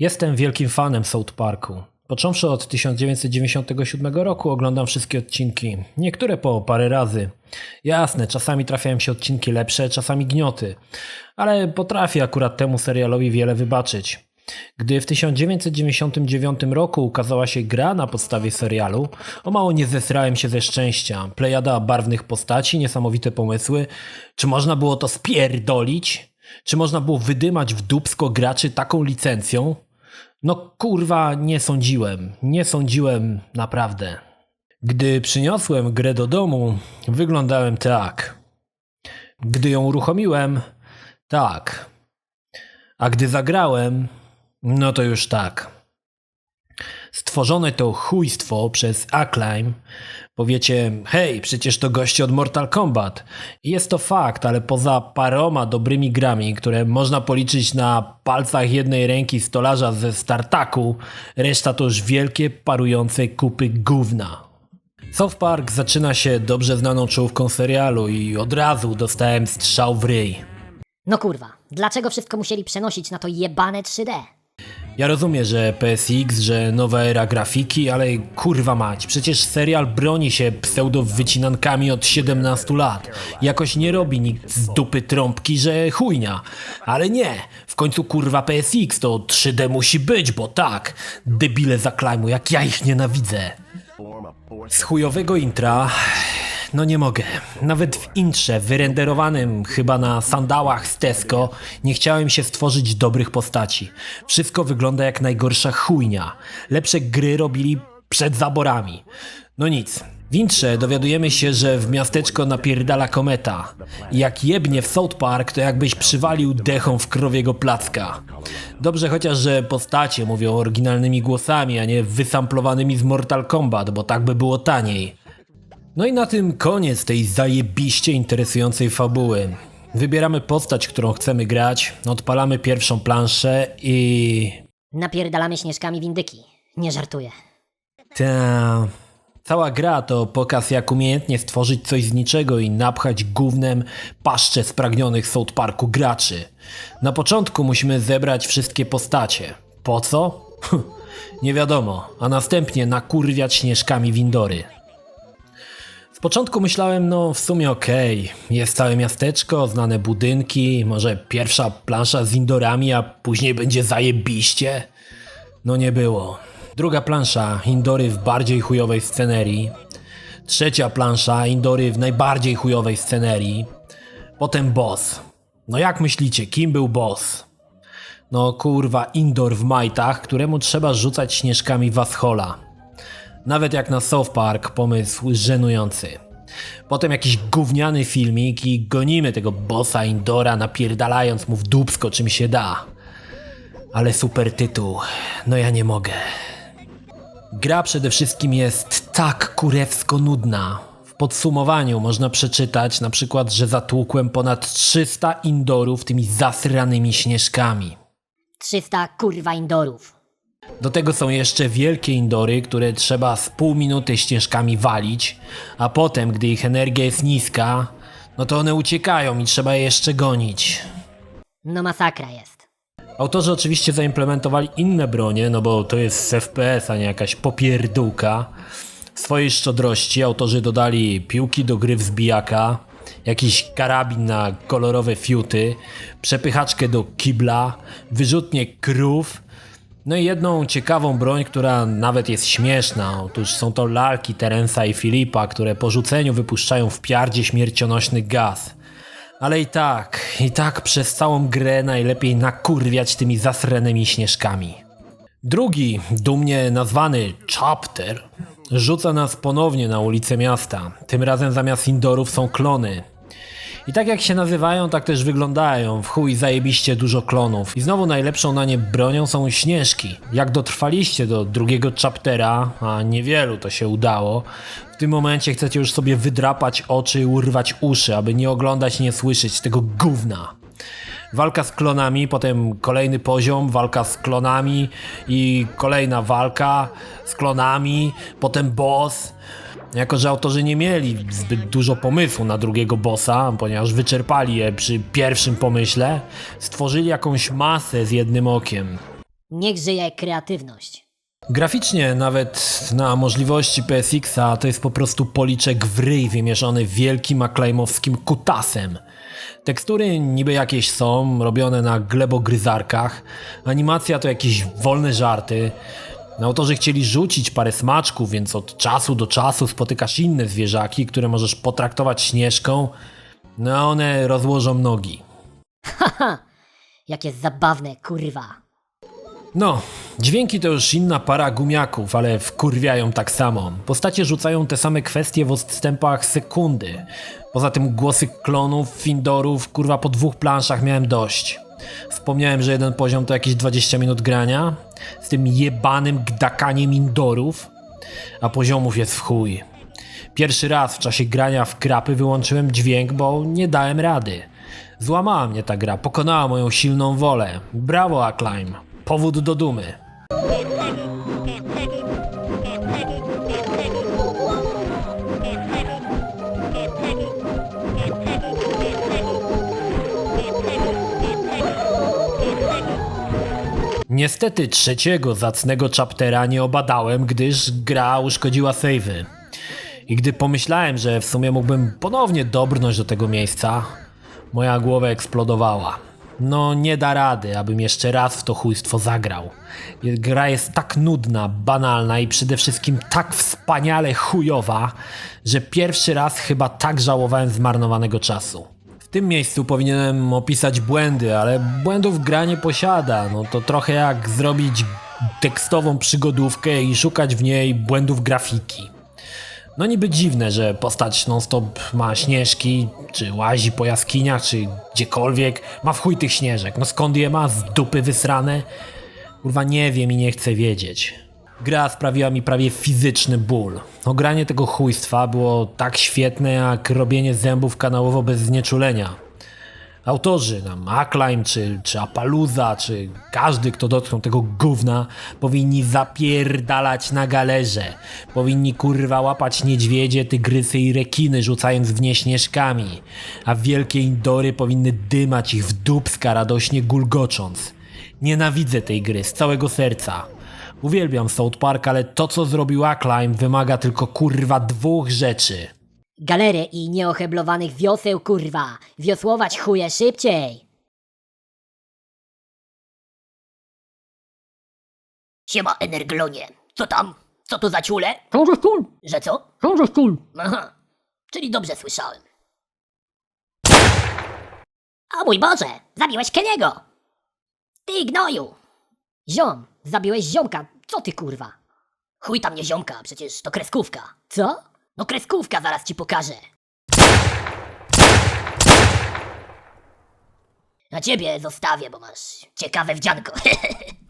Jestem wielkim fanem South Parku. Począwszy od 1997 roku oglądam wszystkie odcinki, niektóre po parę razy. Jasne, czasami trafiają się odcinki lepsze, czasami gnioty, ale potrafię akurat temu serialowi wiele wybaczyć. Gdy w 1999 roku ukazała się gra na podstawie serialu, o mało nie zesrałem się ze szczęścia. Plejada barwnych postaci, niesamowite pomysły. Czy można było to spierdolić? Czy można było wydymać w dupsko graczy taką licencją? No kurwa, nie sądziłem. Nie sądziłem naprawdę. Gdy przyniosłem grę do domu, wyglądałem tak. Gdy ją uruchomiłem, tak. A gdy zagrałem, no to już tak. Stworzone to chujstwo przez Acclaim. Powiecie, hej, przecież to goście od Mortal Kombat. Jest to fakt, ale poza paroma dobrymi grami, które można policzyć na palcach jednej ręki stolarza ze Startaku, reszta to już wielkie, parujące kupy gówna. South Park zaczyna się dobrze znaną czołówką serialu i od razu dostałem strzał w ryj. No kurwa, dlaczego wszystko musieli przenosić na to jebane 3D? Ja rozumiem, że PSX, że nowa era grafiki, ale kurwa mać, przecież serial broni się pseudo-wycinankami od 17 lat. Jakoś nie robi nikt z dupy trąbki, że chujnia. Ale nie, w końcu kurwa PSX to 3D musi być, bo tak, debile zaklajmu, jak ja ich nienawidzę. Z chujowego intra no nie mogę. Nawet w intrze, wyrenderowanym chyba na sandałach z Tesco, nie chciałem się stworzyć dobrych postaci. Wszystko wygląda jak najgorsza chujnia. Lepsze gry robili przed zaborami. No nic. W intrze dowiadujemy się, że w miasteczko napierdala kometa. Jak jebnie w South Park, to jakbyś przywalił dechą w krowiego placka. Dobrze chociaż, że postacie mówią oryginalnymi głosami, a nie wysamplowanymi z Mortal Kombat, bo tak by było taniej. No i na tym koniec tej zajebiście interesującej fabuły. Wybieramy postać, którą chcemy grać, odpalamy pierwszą planszę i... Napierdalamy śnieżkami windyki. Nie żartuję. Ta... Cała gra to pokaz jak umiejętnie stworzyć coś z niczego i napchać gównem paszcze spragnionych South Parku graczy. Na początku musimy zebrać wszystkie postacie. Po co? Nie wiadomo, a następnie nakurwiać śnieżkami windory. Z początku myślałem, no w sumie okej, jest całe miasteczko, znane budynki, może pierwsza plansza z indorami, a później będzie zajebiście. No nie było. Druga plansza, indory w bardziej chujowej scenerii. Trzecia plansza, indory w najbardziej chujowej scenerii. Potem boss. No jak myślicie, kim był boss? No kurwa, indoor w majtach, któremu trzeba rzucać śnieżkami waschola. Nawet jak na South Park, pomysł żenujący. Potem jakiś gówniany filmik i gonimy tego bossa Indora napierdalając mu w dupsko czym się da. Ale super tytuł, no ja nie mogę. Gra przede wszystkim jest tak kurewsko nudna. W podsumowaniu można przeczytać na przykład, że zatłukłem ponad 300 indorów tymi zasranymi śnieżkami. 300 kurwa indorów. Do tego są jeszcze wielkie indory, które trzeba z pół minuty ścieżkami walić, a potem, gdy ich energia jest niska, no to one uciekają i trzeba je jeszcze gonić. No masakra jest. Autorzy oczywiście zaimplementowali inne bronie, no bo to jest FPS, a nie jakaś popierdółka. W swojej szczodrości autorzy dodali piłki do gry wzbijaka, jakiś karabin na kolorowe fiuty, przepychaczkę do kibla, wyrzutnie krów, no i jedną ciekawą broń, która nawet jest śmieszna. Otóż są to lalki Terensa i Filipa, które po rzuceniu wypuszczają w piardzie śmiercionośny gaz. Ale i tak, i tak przez całą grę najlepiej nakurwiać tymi zasranymi śnieżkami. Drugi, dumnie nazwany chapter, rzuca nas ponownie na ulicę miasta. Tym razem zamiast indorów są klony. I tak jak się nazywają, tak też wyglądają. W chuj zajebiście dużo klonów. I znowu najlepszą na nie bronią są śnieżki. Jak dotrwaliście do drugiego chaptera, a niewielu to się udało, w tym momencie chcecie już sobie wydrapać oczy i urwać uszy, aby nie oglądać nie słyszeć tego gówna. walka z klonami, potem kolejny poziom, walka z klonami i kolejna walka z klonami, potem boss. Jako, że autorzy nie mieli zbyt dużo pomysłu na drugiego bossa, ponieważ wyczerpali je przy pierwszym pomyśle, stworzyli jakąś masę z jednym okiem. Niech żyje kreatywność. Graficznie nawet na możliwości PSX-a to jest po prostu policzek w ryj wymieszony wielkim aklejmowskim kutasem. Tekstury niby jakieś są, robione na glebogryzarkach. Animacja to jakieś wolne żarty. Autorzy chcieli rzucić parę smaczków, więc od czasu do czasu spotykasz inne zwierzaki, które możesz potraktować śnieżką, no a one rozłożą nogi. Haha, jakie zabawne, kurwa. No, dźwięki to już inna para gumiaków, ale wkurwiają tak samo. Postacie rzucają te same kwestie w odstępach sekundy. Poza tym głosy klonów, findorów, kurwa po dwóch planszach miałem dość. Wspomniałem, że jeden poziom to jakieś 20 minut grania, z tym jebanym gdakaniem indorów, a poziomów jest w chuj. Pierwszy raz w czasie grania w krapy wyłączyłem dźwięk, bo nie dałem rady. Złamała mnie ta gra, pokonała moją silną wolę. Brawo, Acclaim. Powód do dumy. Niestety trzeciego zacnego chaptera nie obadałem, gdyż gra uszkodziła savey. I gdy pomyślałem, że w sumie mógłbym ponownie dobrnąć do tego miejsca, moja głowa eksplodowała. No nie da rady, abym jeszcze raz w to chujstwo zagrał. Gra jest tak nudna, banalna i przede wszystkim tak wspaniale chujowa, że pierwszy raz chyba tak żałowałem zmarnowanego czasu. W tym miejscu powinienem opisać błędy, ale błędów gra nie posiada. No to trochę jak zrobić tekstową przygodówkę i szukać w niej błędów grafiki. No niby dziwne, że postać non-stop ma śnieżki, czy łazi po jaskiniach, czy gdziekolwiek. Ma w chuj tych śnieżek. No skąd je ma? Z dupy wysrane? Kurwa nie wiem i nie chcę wiedzieć. Gra sprawiła mi prawie fizyczny ból. Ogranie tego chujstwa było tak świetne jak robienie zębów kanałowo bez znieczulenia. Autorzy, tam Acclaim, czy, czy Apaluza, czy każdy, kto dotknął tego gówna, powinni zapierdalać na galerze. Powinni kurwa łapać niedźwiedzie, tygrysy i rekiny, rzucając w nie śnieżkami. A wielkie indory powinny dymać ich w dubska, radośnie gulgocząc. Nienawidzę tej gry z całego serca. Uwielbiam South Park, ale to co zrobił Acclaim wymaga tylko kurwa dwóch rzeczy. Galery i nieoheblowanych wioseł, kurwa. Wiosłować chuje szybciej. Siema, Energlonie. Co tam? Co to za ciule? Książę Kul! Że co? Książę Kul! Aha, czyli dobrze słyszałem. O mój Boże, zabiłeś Keniego! Ty gnoju! Ziom, zabiłeś ziomka. Co ty, kurwa? Chuj tam nie ziomka, przecież to kreskówka. Co? No kreskówka, zaraz ci pokażę. A ciebie zostawię, bo masz ciekawe wdzianko.